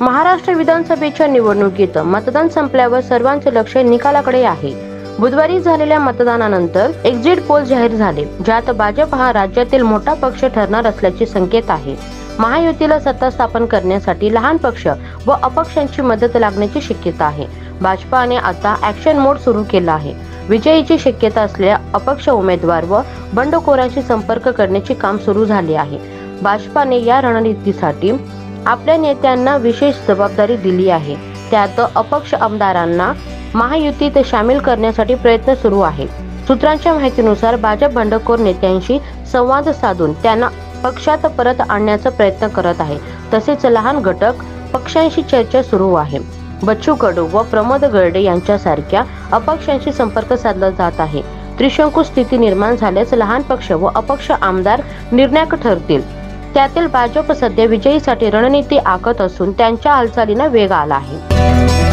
महाराष्ट्र विधानसभेच्या निवडणुकीत मतदान संपल्यावर सर्वांचे लक्ष निकालाकडे आहे. बुधवारी झालेल्या मतदानानंतर एक्झिट पोल जाहीर झाले ज्यात भाजप हा राज्यातील मोठा पक्ष ठरणार असल्याचे संकेत आहे. महायुतीला सत्ता स्थापन करण्यासाठी लहान पक्ष व अपक्षांची मदत लागण्याची शक्यता आहे. भाजपाने आता ऍक्शन मोड सुरू केला आहे. विजयीची शक्यता असलेल्या अपक्ष उमेदवार व बंडखोरांशी संपर्क करण्याचे काम सुरू झाले आहे. भाजपाने या रणनीतीसाठी आपल्या नेत्यांना विशेष जबाबदारी दिली आहे. त्यात अपक्ष आमदारांना महायुतीत सामील करण्यासाठी प्रयत्न सुरू आहे. सूत्रांच्या माहितीनुसार भाजप बंडखोर नेत्यांशी संवाद साधून त्यांना पक्षात परत आणण्याचा प्रयत्न करत आहे. तसेच लहान घटक पक्षांशी चर्चा सुरू आहे. बच्चू कडू व प्रमोद गर्डे यांच्यासारख्या अपक्षांशी संपर्क साधला जात आहे. त्रिशंकू स्थिती निर्माण झाल्यास लहान पक्ष व अपक्ष आमदार निर्णायक ठरतील. त्यातील भाजप सध्या विजयीसाठी रणनीती आखत असून त्यांच्या हालचालींना वेग आला आहे.